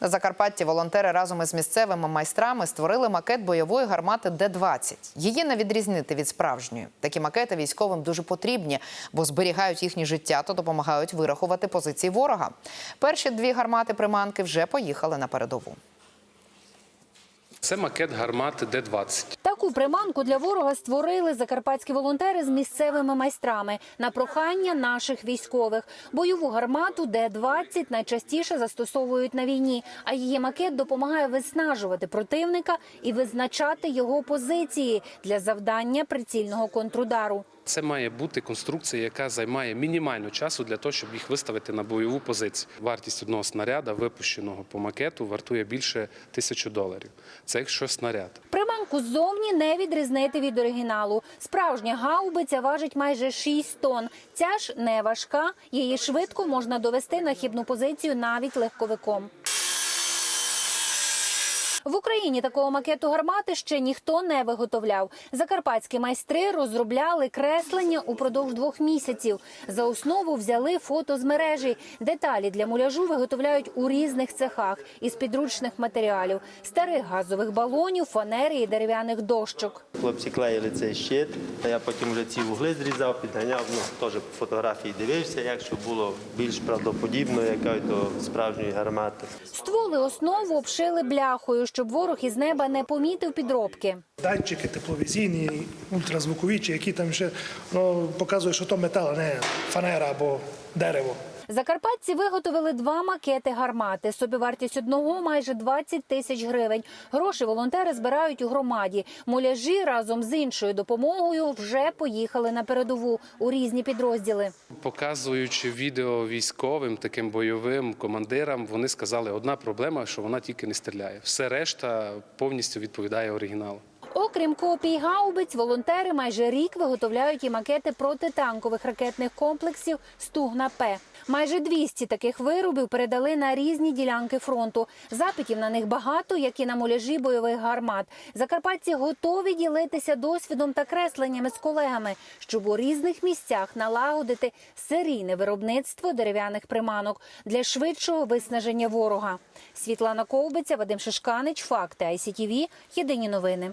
На Закарпатті волонтери разом із місцевими майстрами створили макет бойової гармати Д-20. Її не відрізнити від справжньої. Такі макети військовим дуже потрібні, бо зберігають їхні життя та допомагають вирахувати позиції ворога. Перші дві гармати приманки вже поїхали на передову. Це макет гармати Д-20. Таку приманку для ворога створили закарпатські волонтери з місцевими майстрами на прохання наших військових. Бойову гармату Д-20 найчастіше застосовують на війні, а її макет допомагає виснажувати противника і визначати його позиції для завдання прицільного контрудару. Це має бути конструкція, яка займає мінімально часу для того, щоб їх виставити на бойову позицію. Вартість одного снаряда, випущеного по макету, вартує більше тисячі доларів. Це якщо снаряд. Приманку ззовні не відрізнити від оригіналу. Справжня гаубиця важить майже 6 тонн. Ця ж не важка. Її швидко можна довести на хібну позицію навіть легковиком. В Україні такого макету гармати ще ніхто не виготовляв. Закарпатські майстри розробляли креслення упродовж двох місяців. За основу взяли фото з мережі. Деталі для муляжу виготовляють у різних цехах із підручних матеріалів: старих газових балонів, фанери і дерев'яних дощок. Хлопці клеїли цей щит, а я потім вже ці вугли зрізав, підганяв. Ну теж фотографії дивився, як щоб було більш правдоподібно, яка до справжньої гармати. Стволи основу обшили бляхою, щоб ворог із неба не помітив підробки. датчики тепловізійні, ультразвукові, чи які там ще ну, показує, що то метал, а не фанера або дерево. Закарпатці виготовили два макети гармати. Собівартість одного майже 20 тисяч гривень. Гроші волонтери збирають у громаді. Муляжі разом з іншою допомогою вже поїхали на передову у різні підрозділи. Показуючи відео військовим, таким бойовим командирам, вони сказали, одна проблема, що вона тільки не стріляє. Все решта повністю відповідає оригіналу. Окрім копій гаубиць, волонтери майже рік виготовляють і макети протитанкових ракетних комплексів Стугна П. Майже 200 таких виробів передали на різні ділянки фронту. Запитів на них багато, як і на муляжі бойових гармат. Закарпатці готові ділитися досвідом та кресленнями з колегами, щоб у різних місцях налагодити серійне виробництво дерев'яних приманок для швидшого виснаження ворога. Світлана Ковбиця, Вадим Шишканич, Факти ICTV, Єдині новини.